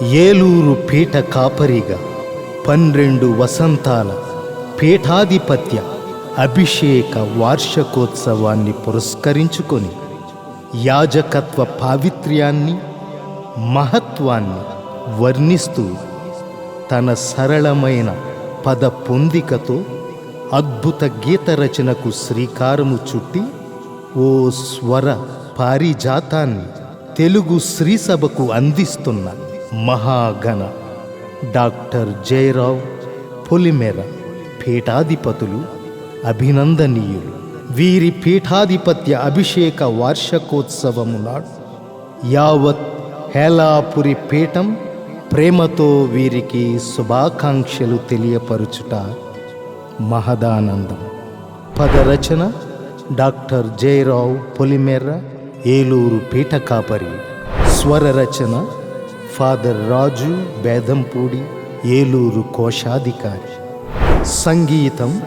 ఏలూరు పీఠ కాపరిగా పన్నెండు వసంతాల పీఠాధిపత్య అభిషేక వార్షికోత్సవాన్ని పురస్కరించుకొని యాజకత్వ పావిత్ర్యాన్ని మహత్వాన్ని వర్ణిస్తూ తన సరళమైన పద పొందికతో అద్భుత గీత రచనకు శ్రీకారము చుట్టి ఓ స్వర పారిజాతాన్ని తెలుగు శ్రీసభకు అందిస్తున్న మహాగణ డాక్టర్ జయరావ్ పొలిమెర పీఠాధిపతులు అభినందనీయులు. వీరి పీఠాధిపత్య అభిషేక వార్షికోత్సవము నాడు యావత్ హేలాపురి పీఠం ప్రేమతో వీరికి శుభాకాంక్షలు తెలియపరుచుట మహదానందం. పదరచన డాక్టర్ జయరావు పొలిమెర్ర ఏలూరు పీఠకాపరి. స్వర రచన ఫాదర్ రాజు బేదంపూడి ఏలూరు కోశాధికారి. సంగీతం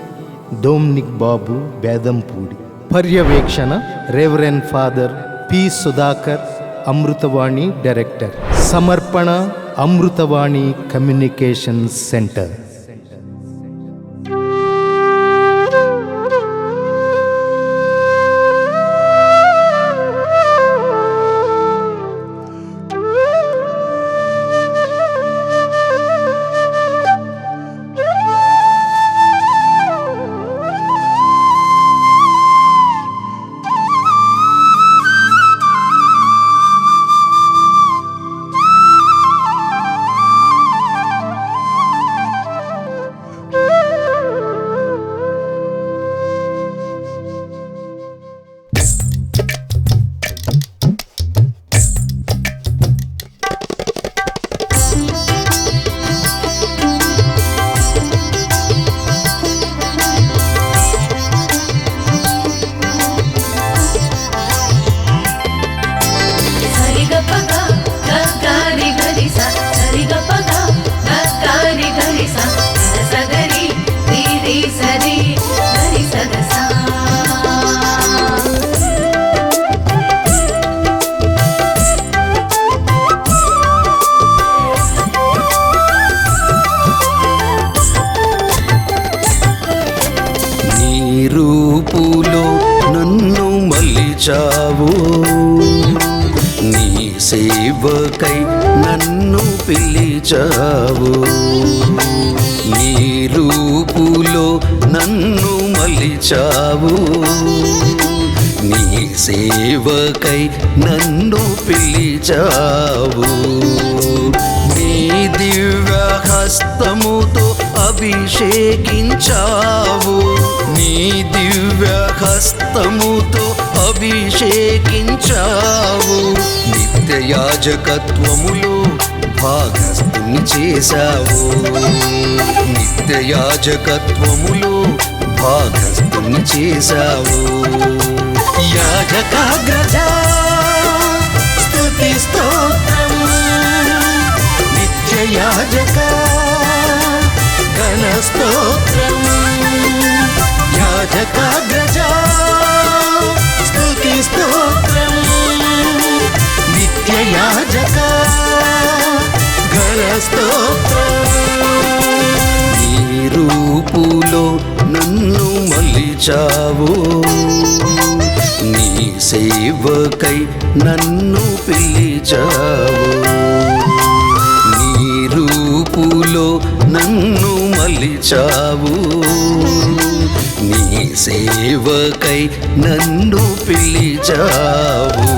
డోమ్నిక్ బాబు బేదంపూడి. పర్యవేక్షణ reverend father P Sudhakar Amruthavani director. సమర్పణ అమృతవాణి కమ్యూనికేషన్ సెంటర్. మలిచావు నీ సేవకై నన్ను పిలిచావు. నీ రూపులో నన్ను మలిచావు. నీ సేవకై నన్ను పిలిచావు. నీ దివ్య హస్తముతో అభిషేకించావు. నీ దివ్య హస్తముతో అభిషేకించావు. నిత్య యాజకత్వములో భాగస్థుని చేశావు. నిత్య యాజకత్వములో భాగస్థుని చేశావు. యాజకాగ్రజ స్థుతి స్తోత్రము. నిత్య యాజక ఘన స్తోత్రము యాజకాగ్రజ స్తుతి స్తోత్రము నిత్య ఘన స్తోత్రము నీ రూపులో నన్ను మలిచావు నీ సేవకై నన్ను పిలిచావు. నీ రూపులో నన్ను మలిచావు నీ సేవకై నన్ను పిలిచావు.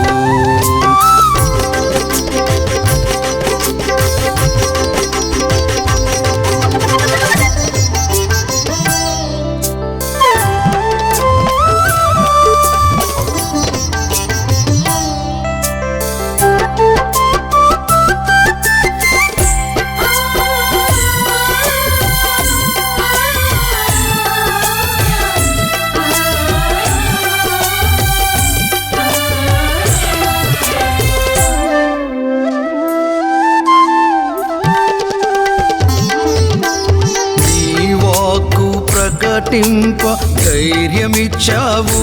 ప్రకటింప ధైర్యమిచ్చావు.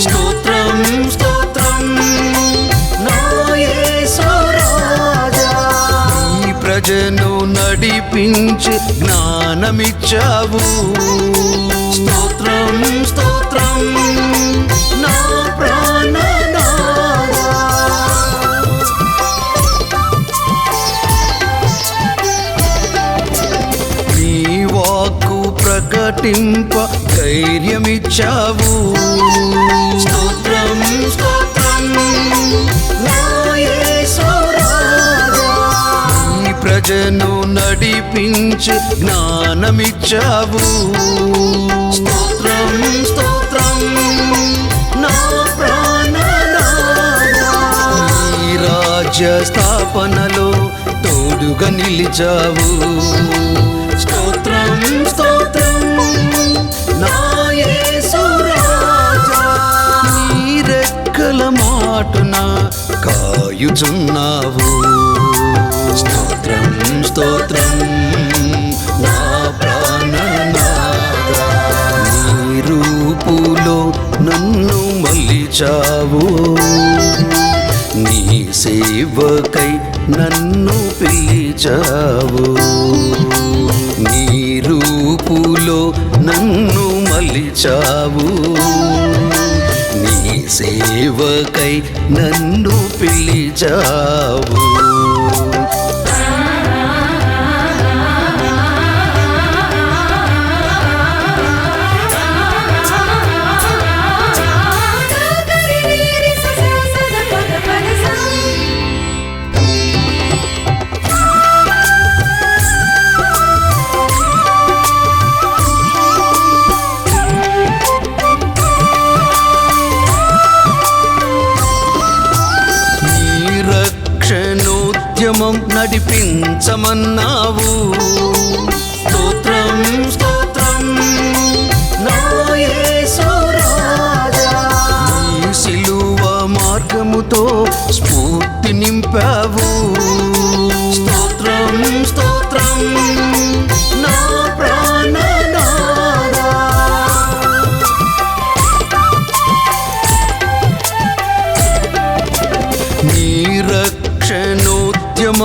స్తోత్రం స్తోత్రం. ఈ ప్రజను నడిపించి జ్ఞానమిచ్చావు. స్తోత్రం స్తోత్రం. నా ప్రాణ ప్రకటింప ధైర్యమిచ్చావు. స్తోత్రం. నీ ప్రజను నడిపించి జ్ఞానమిచ్చావు. స్తోత్రం స్తోత్రం. నీ రాజ్య స్థాపనలో తోడుగా నిలిచావు. స్తోత్రం స్తోత్రం. మాటున కాయుచున్నావు. స్తోత్రం స్తోత్రం నా ప్రాణనాథా. నీ రూపులో నన్ను మలిచావు నీ సేవకై నన్ను పిలిచావు. నీ రూపులో నన్ను మలిచావు నీ సేవకై నన్ను పిలిచావు. నడిపించమన్నావు స్తోత్రం స్తోత్రం నా యేసురాజా. సిలువ మార్గముతో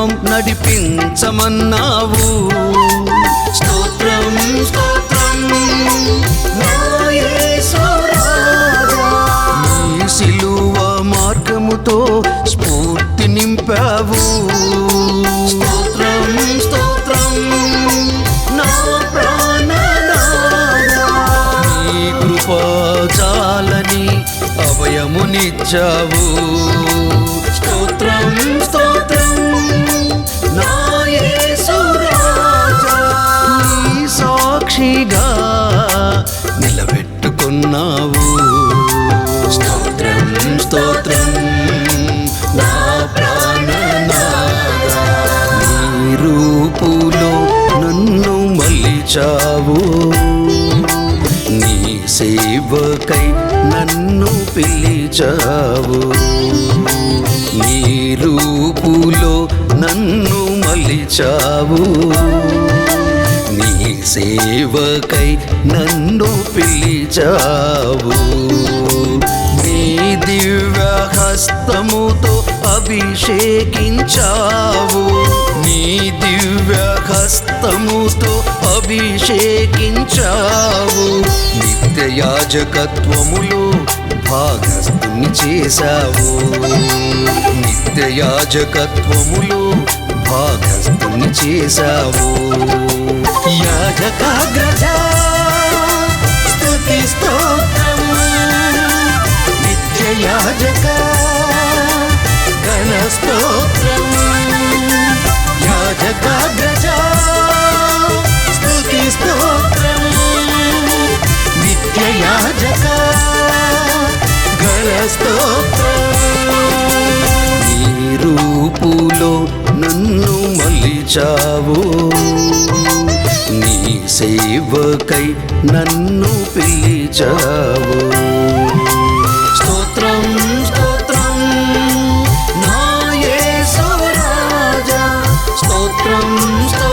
రక్షణోద్యమం నడిపించమన్నావు. స్తోత్రం సిలువ మార్గముతో స్ఫూర్తి నింపావు. స్తోత్రం స్తోత్రం నా ప్రాణనాథా. నీ కృపాచాలని అభయమునిచ్చావు స్తోత్రం స్తోత్రం వచ్చావు నీ సేవకై నన్ను పిలిచావు. నీ రూపులో నన్ను మలిచావు. నీ సేవకై నన్ను పిలిచావు. నీ దివ్య హస్తముతో అభిషేకించావు. అభిషేకించావు. నిత్య యాజకత్వములో భాగస్థుని చేశావు. నిత్య యాజకత్వములో భాగస్థుని చేశావు. యాజకాగ్రత స్థుతి స్తోత్రము నిత్య యాజక ఘన స్తోత్రము యాజకాగ్రజ నీ రూపులో నన్ను మలిచావు. నీ సేవకై నన్ను పిలిచావు. స్తోత్రం స్తోత్రం నాయే యేసురాజా స్తోత్రం స్తోత్రం.